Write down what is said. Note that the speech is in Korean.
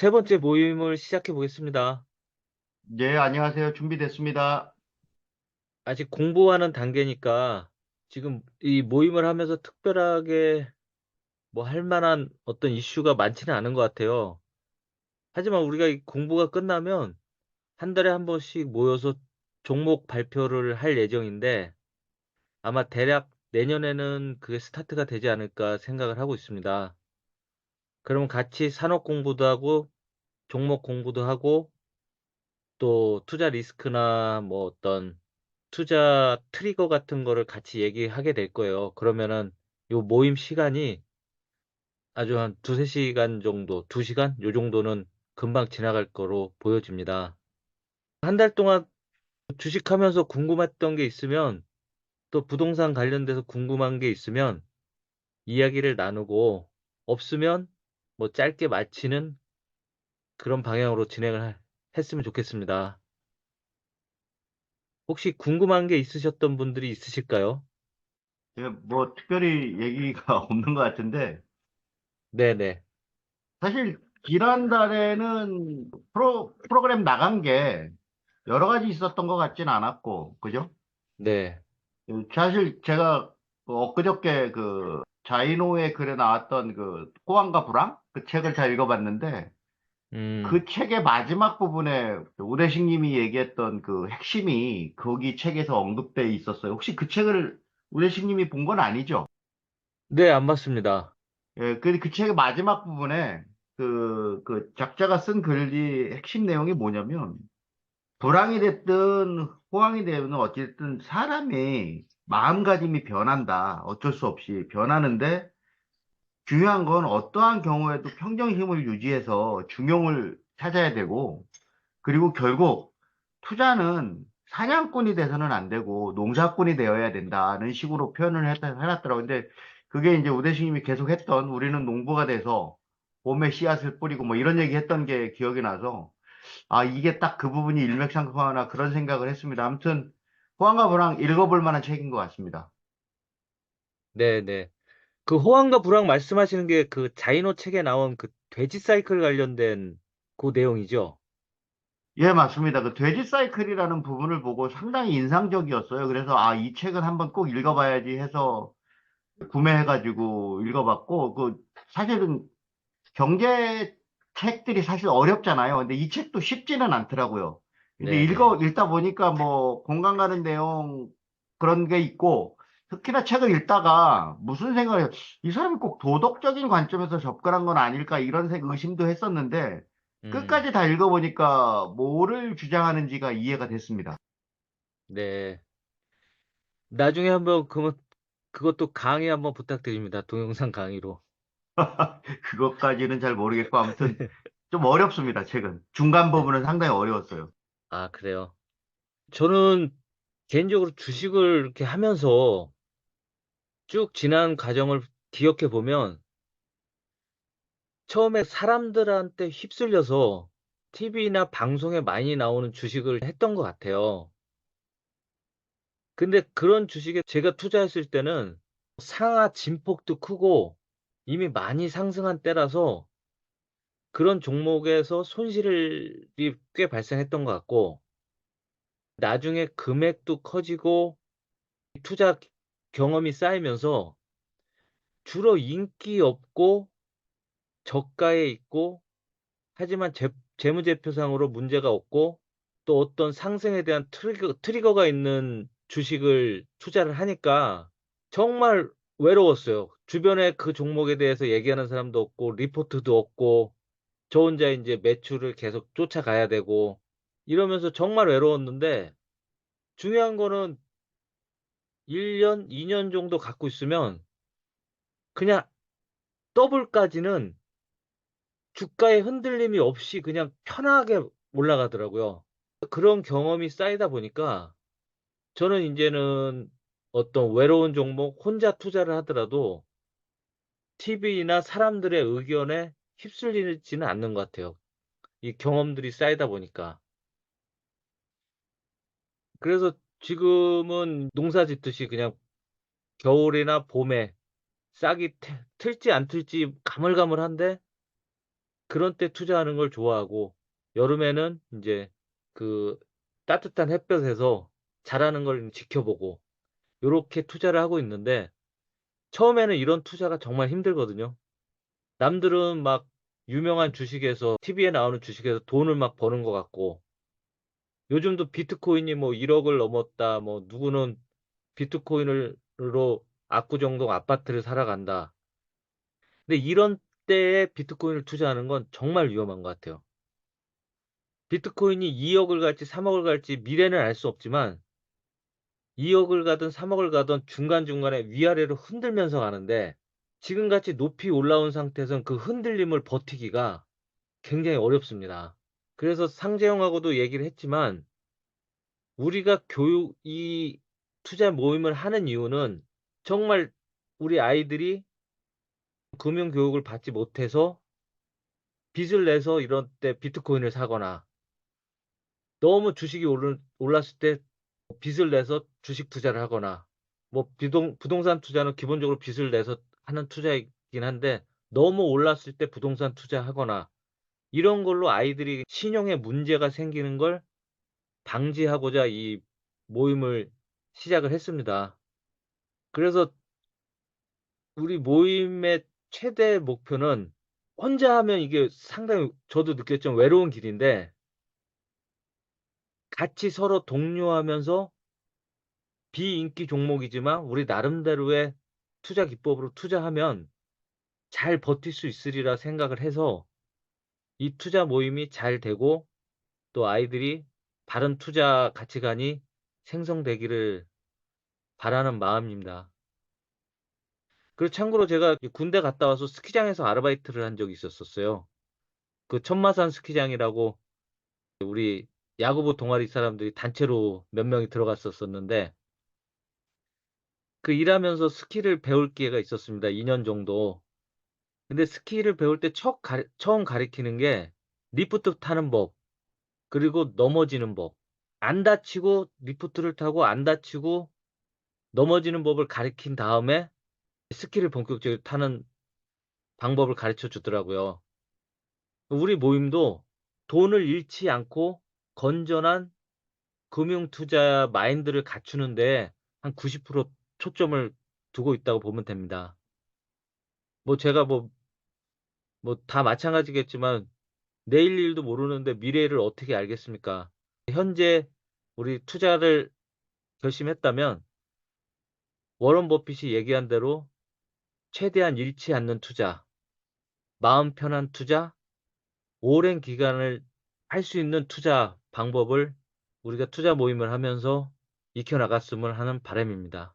세 번째 모임을 시작해 보겠습니다. 네, 안녕하세요. 준비됐습니다. 아직 공부하는 단계니까 지금 이 모임을 하면서 특별하게 뭐 할 만한 어떤 이슈가 많지는 않은 것 같아요. 하지만 우리가 이 공부가 끝나면 한 달에 한 번씩 모여서 종목 발표를 할 예정인데 아마 대략 내년에는 그게 스타트가 되지 않을까 생각을 하고 있습니다. 그러면 같이 산업 공부도 하고 종목 공부도 하고 또 투자 리스크나 뭐 어떤 투자 트리거 같은 거를 같이 얘기하게 될 거예요. 그러면은 요 모임 시간이 아주 한 두세 시간 정도, 두 시간? 요 정도는 금방 지나갈 거로 보여집니다. 한 달 동안 주식하면서 궁금했던 게 있으면 또 부동산 관련돼서 궁금한 게 있으면 이야기를 나누고 없으면 뭐 짧게 마치는 그런 방향으로 진행을 하- 했으면 좋겠습니다. 혹시 궁금한 게 있으셨던 분들이 있으실까요? 예, 뭐 특별히 얘기가 없는 것 같은데 네네. 사실 지난달에는 프로, 프로그램 나간 게 여러 가지 있었던 것 같진 않았고, 그죠? 네. 예, 사실 제가 그 엊그저께 그 자이노의 글에 나왔던 그 호황과 불황? 그 책을 잘 읽어봤는데 음, 그 책의 마지막 부분에 우대식 님이 얘기했던 그 핵심이 거기 책에서 언급돼 있었어요. 혹시 그 책을 우대식 님이 본 건 아니죠? 네, 안 맞습니다. 예, 그, 그 책의 마지막 부분에 그, 그 작자가 쓴 글이 핵심 내용이 뭐냐면, 불황이 됐든 호황이 되든 어쨌든 사람이 마음가짐이 변한다. 어쩔 수 없이 변하는데, 중요한 건 어떠한 경우에도 평정심을 유지해서 중용을 찾아야 되고, 그리고 결국 투자는 사냥꾼이 돼서는 안 되고 농사꾼이 되어야 된다는 식으로 표현을 했, 해놨더라고요. 근데 그게 이제 우대식님이 계속 했던 우리는 농부가 돼서 봄에 씨앗을 뿌리고 뭐 이런 얘기 했던 게 기억이 나서 아, 이게 딱 그 부분이 일맥상통하나 그런 생각을 했습니다. 아무튼 호황과 불황 읽어볼 만한 책인 것 같습니다. 네네. 그 호황과 불황 말씀하시는 게 그 자이노 책에 나온 그 돼지 사이클 관련된 그 내용이죠? 예, 맞습니다. 그 돼지 사이클이라는 부분을 보고 상당히 인상적이었어요. 그래서 아, 이 책은 한번 꼭 읽어봐야지 해서 구매해가지고 읽어봤고, 그, 사실은 경제 책들이 사실 어렵잖아요. 근데 이 책도 쉽지는 않더라고요. 근데 네네. 읽어, 읽다 보니까 뭐 공감 가는 내용 그런 게 있고, 특히나 책을 읽다가 무슨 생각을? 이 사람이 꼭 도덕적인 관점에서 접근한 건 아닐까 이런 생- 의심도 했었는데, 음, 끝까지 다 읽어보니까 뭐를 주장하는지가 이해가 됐습니다. 네. 나중에 한번 그, 그것도 강의 한번 부탁드립니다. 동영상 강의로. 그것까지는 잘 모르겠고, 아무튼 좀 어렵습니다, 책은. 중간 네. 부분은 상당히 어려웠어요. 아, 그래요. 저는 개인적으로 주식을 이렇게 하면서 쭉 지난 과정을 기억해 보면 처음에 사람들한테 휩쓸려서 TV나 방송에 많이 나오는 주식을 했던 것 같아요. 근데 그런 주식에 제가 투자했을 때는 상하 진폭도 크고 이미 많이 상승한 때라서 그런 종목에서 손실이 꽤 발생했던 것 같고 나중에 금액도 커지고 투자 경험이 쌓이면서 주로 인기 없고 저가에 있고 하지만 재, 재무제표상으로 문제가 없고 또 어떤 상승에 대한 트리거, 트리거가 있는 주식을 투자를 하니까 정말 외로웠어요. 주변에 그 종목에 대해서 얘기하는 사람도 없고 리포트도 없고 저 혼자 이제 매출을 계속 쫓아가야 되고 이러면서 정말 외로웠는데 중요한 거는 1년, 2년 정도 갖고 있으면 그냥 더블까지는 주가의 흔들림이 없이 그냥 편하게 올라가더라고요. 그런 경험이 쌓이다 보니까 저는 이제는 어떤 외로운 종목 혼자 투자를 하더라도 TV나 사람들의 의견에 휩쓸리지는 않는 것 같아요. 이 경험들이 쌓이다 보니까. 그래서 지금은 농사 짓듯이 그냥 겨울이나 봄에 싹이 태- 틀지 안 틀지 가물가물한데 그런 때 투자하는 걸 좋아하고 여름에는 인제 그 따뜻한 햇볕에서 자라는 걸 지켜보고 요렇게 투자를 하고 있는데 처음에는 이런 투자가 정말 힘들거든요. 남들은 막 유명한 주식에서 TV에 나오는 주식에서 돈을 막 버는 것 같고 요즘도 비트코인이 뭐 1억을 넘었다. 뭐 누구는 비트코인을 으로 압구정동 아파트를 사러 간다. 근데 이런 때에 비트코인을 투자하는 건 정말 위험한 것 같아요. 비트코인이 2억을 갈지 3억을 갈지 미래는 알 수 없지만 2억을 가든 3억을 가든 중간중간에 위아래로 흔들면서 가는데 지금같이 높이 올라온 상태에선 그 흔들림을 버티기가 굉장히 어렵습니다. 그래서 상재형하고도 얘기를 했지만 우리가 교육 이 투자 모임을 하는 이유는 정말 우리 아이들이 금융 교육을 받지 못해서 빚을 내서 이런 때 비트코인을 사거나 너무 주식이 올랐을 때 빚을 내서 주식 투자를 하거나 뭐 비동 부동산 투자는 기본적으로 빚을 내서 하는 투자이긴 한데 너무 올랐을 때 부동산 투자하거나 이런 걸로 아이들이 신용에 문제가 생기는 걸 방지하고자 이 모임을 시작을 했습니다. 그래서 우리 모임의 최대 목표는 혼자 하면 이게 상당히 저도 느꼈지만 외로운 길인데 같이 서로 독려하면서 비인기 종목이지만 우리 나름대로의 투자 기법으로 투자하면 잘 버틸 수 있으리라 생각을 해서 이 투자 모임이 잘 되고 또 아이들이 바른 투자 가치관이 생성되기를 바라는 마음입니다. 그리고 참고로 제가 이 군대 갔다 와서 스키장에서 아르바이트를 한 적이 있었었어요. 그 천마산 스키장이라고 우리 야구부 동아리 사람들이 단체로 몇 명이 들어갔었었는데 그 일하면서 스키를 배울 기회가 있었습니다. 2년 정도. 근데 스키를 배울 때척 가르 처음 가르치는 게 리프트 타는 법 그리고 넘어지는 법. 안 다치고 리프트를 타고 안 다치고 넘어지는 법을 가르친 다음에 스키를 본격적으로 타는 방법을 가르쳐 주더라고요. 우리 모임도 돈을 잃지 않고 건전한 금융 투자 마인드를 갖추는 데한90% 초점을 두고 있다고 보면 됩니다. 뭐 제가 뭐 뭐 다 마찬가지겠지만 내일 일도 모르는데 미래를 어떻게 알겠습니까? 현재 우리 투자를 결심했다면 워런 버핏이 얘기한 대로 최대한 잃지 않는 투자, 마음 편한 투자, 오랜 기간을 할 수 있는 투자 방법을 우리가 투자 모임을 하면서 익혀 나갔으면 하는 바람입니다.